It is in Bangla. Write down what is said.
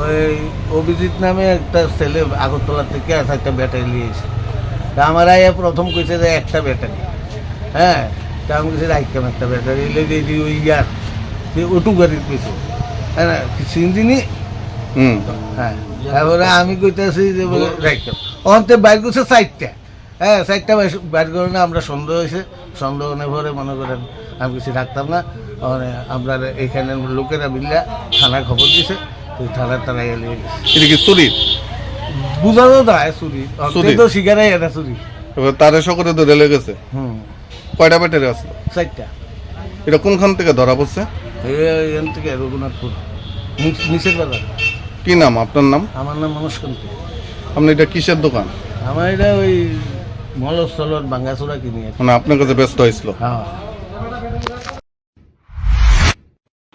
ওই অভিজিৎ নামে একটা ছেলে আগরতলা থেকে আছে একটা ব্যাটারি নিয়েছে তা আমার আইয়া প্রথম কইছে যে একটা ব্যাটারি। হ্যাঁ? তা আমি কইছি রাখতাম একটা ব্যাটারি লেগে দিয়ে ওই ইয়ার। যে অটু গাড়ির কইছে হ্যাঁ না নি হুম। হ্যাঁ তারপরে আমি কইতেছি যে বলে রাখতাম অন্তে বাইর করছে চারটা হ্যাঁ চারটা বাইর- করে না আমরা সন্দেহ হয়েছে। সন্দেহ ভরে মনে করেন আমি কিছু রাখতাম না। আমরা এখানে লোকেরা মিল্লা থানা খবর দিছে। ওই তারা এলে। এটা কি চুরি? বুঝানো যায় চুরি। চুরি। তো এটা চুরি। তারে সকলে ধরে লেগেছে হুম। কয়টা ব্যাটারি আসলো চারটা। এটা কোনখান থেকে ধরা পড়ছে? এখান থেকে রঘুনাথপুর। নিচ- নিচের বাজার। কি নাম? আপনার নাম? আমার নাম মনস্কান্তি। আপনি এটা কিসের দোকান? আমার এটা ওই কিনি। মানে আপনার কাছে ব্যস্ত হয়েছিল? হ্যাঁ।